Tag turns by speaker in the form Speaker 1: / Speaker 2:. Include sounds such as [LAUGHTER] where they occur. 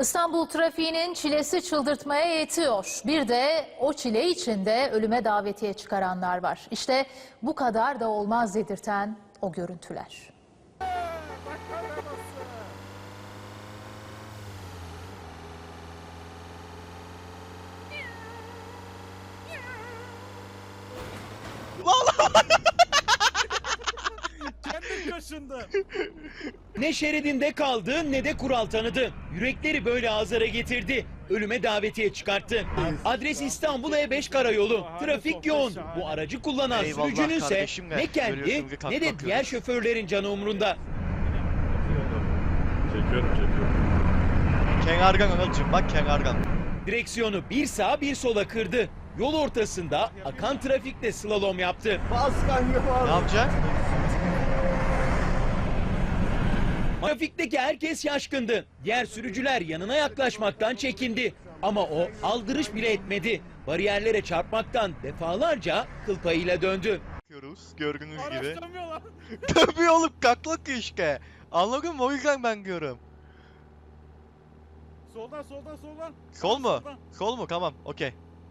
Speaker 1: İstanbul trafiğinin çilesi çıldırtmaya yetiyor. Bir de o çile içinde ölüme davetiye çıkaranlar var. İşte bu kadar da olmaz dedirten o görüntüler.
Speaker 2: Kendim kaşındı. [LAUGHS]
Speaker 3: Ne şeridinde kaldı ne de kural tanıdı. Yürekleri böyle azara getirdi. Ölüme davetiye çıkarttı. Adres İstanbul E5 karayolu. Trafik yoğun. Bu aracı kullanan
Speaker 4: Eyvallah kardeşim be.
Speaker 3: ne kendi
Speaker 4: Görüyorsun ki kalk
Speaker 3: ne de diğer şoförlerin canı umrunda.
Speaker 2: Çekiyorum çekiyorum.
Speaker 4: Kenargan anacığım bak kenargan.
Speaker 3: Direksiyonu bir sağa bir sola kırdı. Yol ortasında akan trafikte slalom yaptı.
Speaker 4: Ne yapacaksın?
Speaker 3: Trafikteki herkes şaşkındı. Diğer sürücüler yanına yaklaşmaktan çekindi. Ama o aldırış bile etmedi. Bariyerlere çarpmaktan defalarca kıl payıyla döndü.
Speaker 4: Yapıyoruz gördüğünüz gibi.
Speaker 2: Araştıramıyor lan. [LAUGHS]
Speaker 4: Tabii oğlum kaklak işte. Anladın mı? O yüzden ben diyorum.
Speaker 2: Soldan soldan soldan.
Speaker 4: Sol mu?
Speaker 2: Soldan.
Speaker 4: Sol mu? Tamam okey.